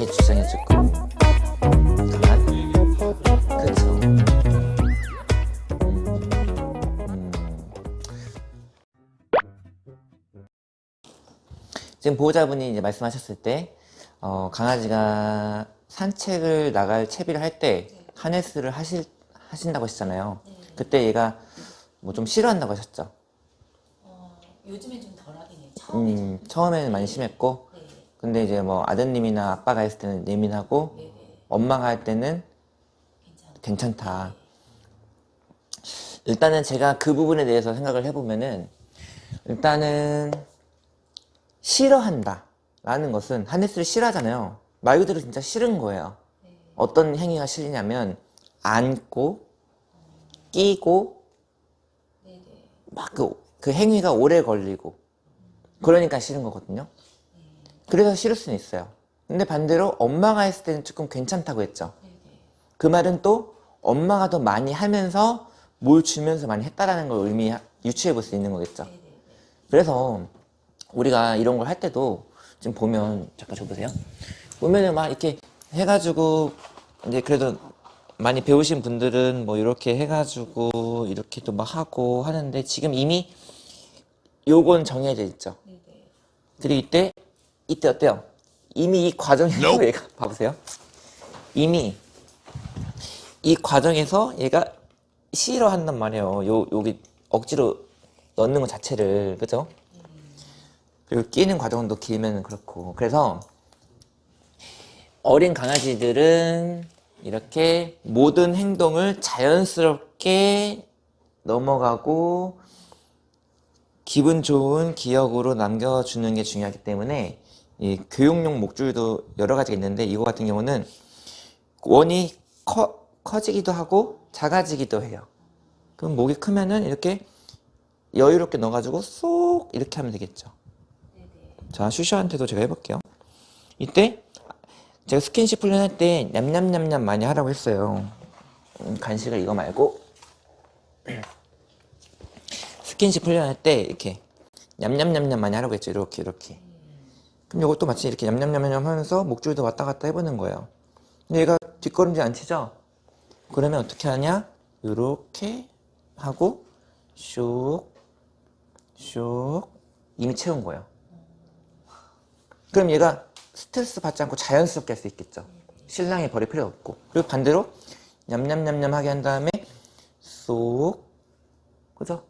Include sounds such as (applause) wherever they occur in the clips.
강하게 그쵸 음. 지금 보호자분이 이제 말씀하셨을 때 어, 강아지가 산책을 나갈 채비를 할 때 하네스를 하실 하신다고 하셨잖아요. 그때 얘가 뭐 좀 싫어한다고 하셨죠. 어, 요즘엔 좀 덜하긴 해요. 처음에 좀. 음, 처음에는 많이 심했고, 네, 근데 이제 뭐 아드님이나 아빠가 했을 때는 예민하고, 네, 네. 엄마가 할 때는. 괜찮다. 일단은 제가 그 부분에 대해서 생각을 해보면은, 일단은 싫어한다. 라는 것은 하네스를 싫어하잖아요. 말 그대로 진짜 싫은 거예요. 네. 어떤 행위가 싫으냐면, 안고, 끼고, 네, 네. 막 그, 그 행위가 오래 걸리고 그러니까 싫은 거거든요. 그래서 싫을 수는 있어요. 근데 반대로 엄마가 했을 때는 조금 괜찮다고 했죠. 그 말은 또 엄마가 더 많이 하면서 뭘 주면서 많이 했다라는 걸 의미 유추해 볼 수 있는 거겠죠. 그래서 우리가 이런 걸 할 때도 지금 보면 잠깐 줘 보세요. 보면은 막 이렇게 해가지고 이제 그래도 많이 배우신 분들은 뭐 이렇게 해가지고 이렇게 또 막 하고 하는데 지금 이미 요건 정해져 있죠. 그리고 이때 이때 어때요? 이미 이 과정에서 (laughs) 얘가 봐보세요. 이미 이 과정에서 얘가 싫어한단 말이에요. 요 여기 억지로 넣는 것 자체를 그죠? 그리고 끼는 과정도 길면 그렇고 그래서 어린 강아지들은 이렇게 모든 행동을 자연스럽게 넘어가고 기분 좋은 기억으로 남겨주는 게 중요하기 때문에 이 교육용 목줄도 여러 가지가 있는데 이거 같은 경우는 원이 커, 커지기도 하고 작아지기도 해요. 그럼 목이 크면은 이렇게 여유롭게 넣어가지고 쏙 이렇게 하면 되겠죠. 자, 슈슈한테도 제가 해볼게요. 이때 제가 스킨십 훈련할 때 냠냠냠냠 많이 하라고 했어요. 음, 간식을 이거 말고 (clears throat) 스킨십 훈련할 때 이렇게 냠냠냠냠 많이 하라고 했죠. 이렇게 이렇게. 그럼 이것도 마치 이렇게 냠냠냠냠 하면서 목줄도 왔다 갔다 해보는 거예요. 근데 얘가 뒷걸음질 안 치죠? 그러면 어떻게 하냐? 이렇게 하고 슉, 슉 이미 채운 거예요. 그럼 얘가 스트레스 받지 않고 자연스럽게 할 수 있겠죠. 신랑이 버릴 필요 없고. 그리고 반대로 냠냠냠냠 하게 한 다음에 쏙, 그죠?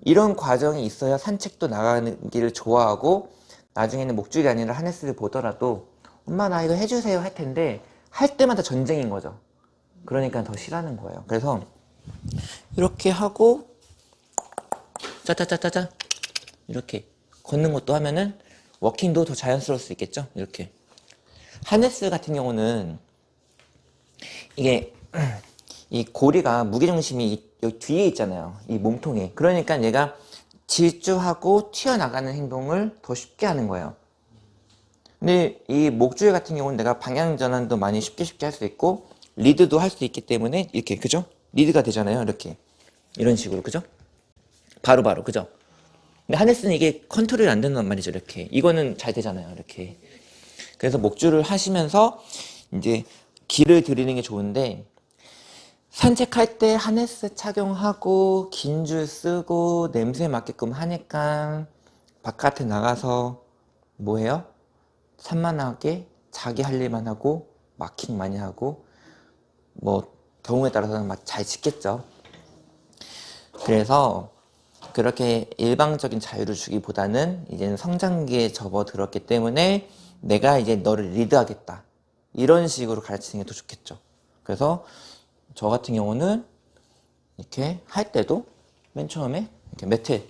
이런 과정이 있어야 산책도 나가는 길을 좋아하고 나중에는 목줄이 아니라 하네스를 보더라도 엄마 나 이거 해주세요 할 텐데 할 때마다 전쟁인 거죠. 그러니까 더 싫어하는 거예요. 그래서 이렇게 하고 짜짜짜짜짜 이렇게 걷는 것도 하면은 워킹도 더 자연스러울 수 있겠죠? 이렇게. 하네스 같은 경우는 이게 (clears throat) 이 고리가 무게중심이 이- 뒤에 있잖아요. 이 몸통에. 그러니까 얘가 질주하고 튀어나가는 행동을 더 쉽게 하는 거예요. 근데 이 목줄 같은 경우는 내가 방향 전환도 많이 쉽게 쉽게 할 수 있고 리드도 할 수 있기 때문에 이렇게 그죠? 리드가 되잖아요. 이렇게 이런 식으로 그죠? 바로 바로 그죠? 근데 하네스는 이게 컨트롤이 안 된단 말이죠. 이렇게 이거는 잘 되잖아요. 이렇게 그래서 목줄을 하시면서 이제 길을 들이는 게 좋은데 산책할 때 하네스 착용하고 긴 줄 쓰고 냄새 맡게끔 하니까 바깥에 나가서 뭐해요? 산만하게 자기 할 일만 하고 마킹 많이 하고 뭐 경우에 따라서는 막 잘 짓겠죠. 그래서 그렇게 일방적인 자유를 주기보다는 이제는 성장기에 접어들었기 때문에 내가 이제 너를 리드하겠다. 이런 식으로 가르치는 게 더 좋겠죠. 그래서 저 같은 경우는 이렇게 할 때도 맨 처음에 이렇게 매트,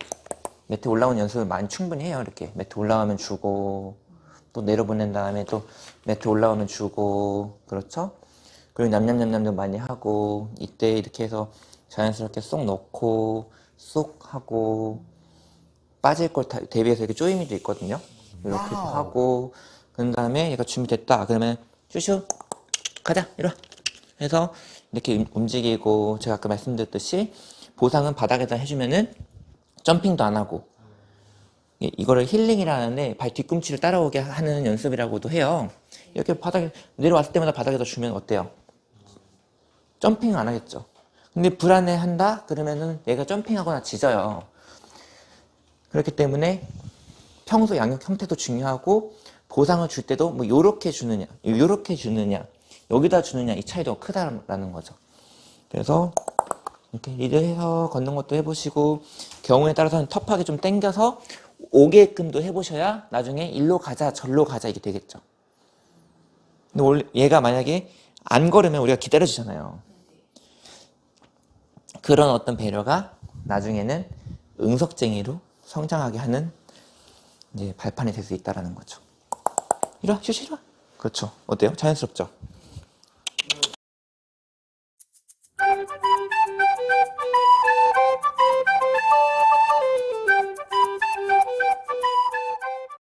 매트 올라오는 연습을 많이 충분히 해요. 이렇게 매트 올라가면 주고 또 내려보낸 다음에 또 매트 올라오면 주고 그렇죠? 그리고 냠냠냠냠도 많이 하고 이때 이렇게 해서 자연스럽게 쏙 넣고 쏙 하고 빠질 걸 다- 대비해서 이렇게 쪼이미도 있거든요. 이렇게 와우. 하고 그 다음에 얘가 준비됐다. 그러면 슈슈 가자 이리 와. 해서 이렇게 움- 움직이고 제가 아까 말씀드렸듯이 보상은 바닥에다 해주면은 점핑도 안 하고 이- 이거를 힐링이라는데 발 뒤꿈치를 따라오게 하는 연습이라고도 해요. 이렇게 바닥에 내려왔을 때마다 바닥에다 주면 어때요? 점핑 안 하겠죠. 근데 불안해 한다 그러면은 얘가 점핑하거나 짖어요. 그렇기 때문에 평소 양육 형태도 중요하고 보상을 줄 때도 뭐 요렇게 주느냐, 요렇게 주느냐, 여기다 주느냐 이 차이도 크다라는 거죠. 그래서 이렇게 리드해서 걷는 것도 해보시고 경우에 따라서는 터프하게 좀 당겨서 오게끔도 해보셔야 나중에 일로 가자 절로 가자 이게 되겠죠. 근데 원래 얘가 만약에 안 걸으면 우리가 기다려주잖아요. 그런 어떤 배려가 나중에는 응석쟁이로 성장하게 하는 이제 발판이 될 수 있다라는 거죠. 이리 와, 쉬쉬, 이리 와. 그렇죠. 어때요? 자연스럽죠?